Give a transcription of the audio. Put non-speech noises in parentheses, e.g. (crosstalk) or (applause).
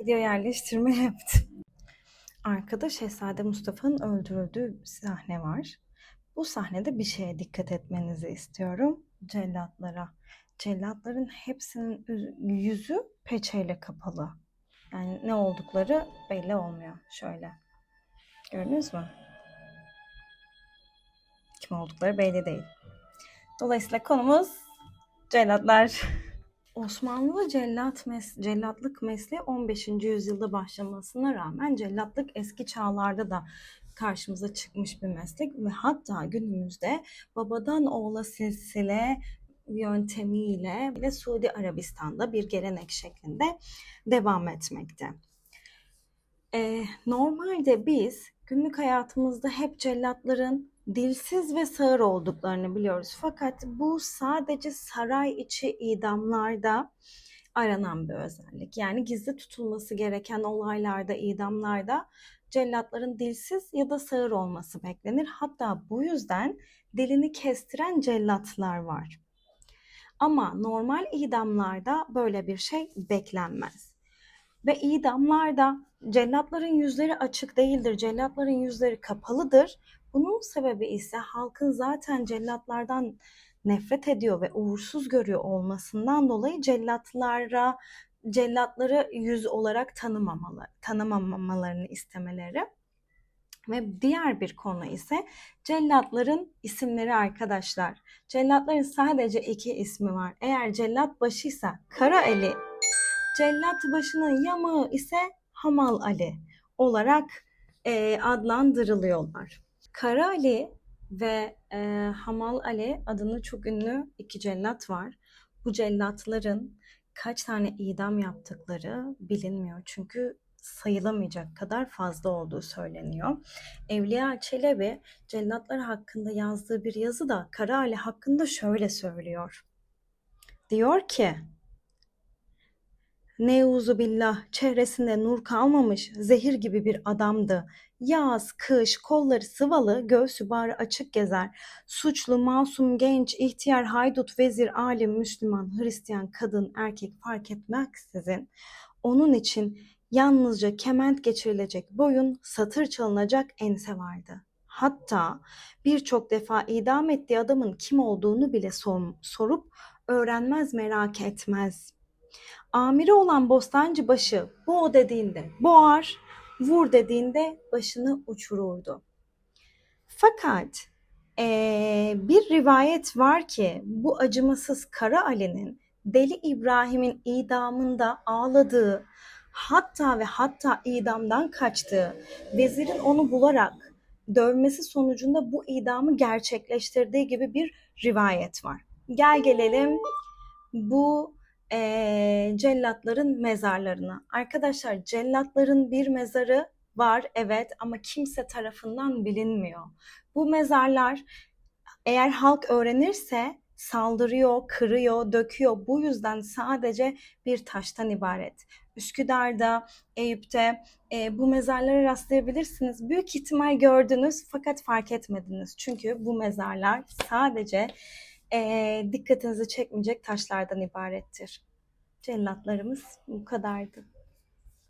video yerleştirme yaptım. Arkada Şehzade Mustafa'nın öldürüldüğü sahne var. Bu sahnede bir şeye dikkat etmenizi istiyorum. Cellatlara. Cellatların hepsinin üz- yüzü peçeyle kapalı. Yani ne oldukları belli olmuyor. Şöyle. Gördünüz mü? Kim oldukları belli değil. Dolayısıyla konumuz cellatlar. (laughs) Osmanlı cellat mes cellatlık mesleği 15. yüzyılda başlamasına rağmen cellatlık eski çağlarda da karşımıza çıkmış bir meslek ve hatta günümüzde babadan oğula silsile yöntemiyle bile Suudi Arabistan'da bir gelenek şeklinde devam etmekte. Ee, normalde biz günlük hayatımızda hep cellatların dilsiz ve sağır olduklarını biliyoruz. Fakat bu sadece saray içi idamlarda aranan bir özellik. Yani gizli tutulması gereken olaylarda, idamlarda cellatların dilsiz ya da sağır olması beklenir. Hatta bu yüzden dilini kestiren cellatlar var. Ama normal idamlarda böyle bir şey beklenmez. Ve idamlarda cellatların yüzleri açık değildir. Cellatların yüzleri kapalıdır. Bunun sebebi ise halkın zaten cellatlardan nefret ediyor ve uğursuz görüyor olmasından dolayı cellatlara cellatları yüz olarak tanımamalı, tanımamalarını istemeleri. Ve diğer bir konu ise cellatların isimleri arkadaşlar. Cellatların sadece iki ismi var. Eğer cellat başıysa Kara Ali, cellat başının yamağı ise Hamal Ali olarak e, adlandırılıyorlar. Kara Ali ve e, Hamal Ali adını çok ünlü iki cellat var. Bu cellatların kaç tane idam yaptıkları bilinmiyor. Çünkü sayılamayacak kadar fazla olduğu söyleniyor. Evliya Çelebi cellatlar hakkında yazdığı bir yazıda Kara Ali hakkında şöyle söylüyor. Diyor ki Neuzu billah çehresinde nur kalmamış zehir gibi bir adamdı. Yaz, kış, kolları sıvalı, göğsü bağrı açık gezer. Suçlu, masum, genç, ihtiyar, haydut, vezir, alim, Müslüman, Hristiyan, kadın, erkek fark etmeksizin onun için yalnızca kement geçirilecek boyun, satır çalınacak ense vardı. Hatta birçok defa idam ettiği adamın kim olduğunu bile sor- sorup öğrenmez merak etmez. Amiri olan bostancı başı bo dediğinde boğar, vur dediğinde başını uçururdu. Fakat eee, bir rivayet var ki bu acımasız Kara Ali'nin Deli İbrahim'in idamında ağladığı, hatta ve hatta idamdan kaçtığı, vezirin onu bularak dövmesi sonucunda bu idamı gerçekleştirdiği gibi bir rivayet var. Gel gelelim bu eee, cellatların mezarlarına. Arkadaşlar cellatların bir mezarı var evet ama kimse tarafından bilinmiyor. Bu mezarlar eğer halk öğrenirse saldırıyor, kırıyor, döküyor. Bu yüzden sadece bir taştan ibaret. Üsküdar'da, Eyüp'te e, bu mezarlara rastlayabilirsiniz. Büyük ihtimal gördünüz fakat fark etmediniz. Çünkü bu mezarlar sadece e, dikkatinizi çekmeyecek taşlardan ibarettir. Cellatlarımız bu kadardı.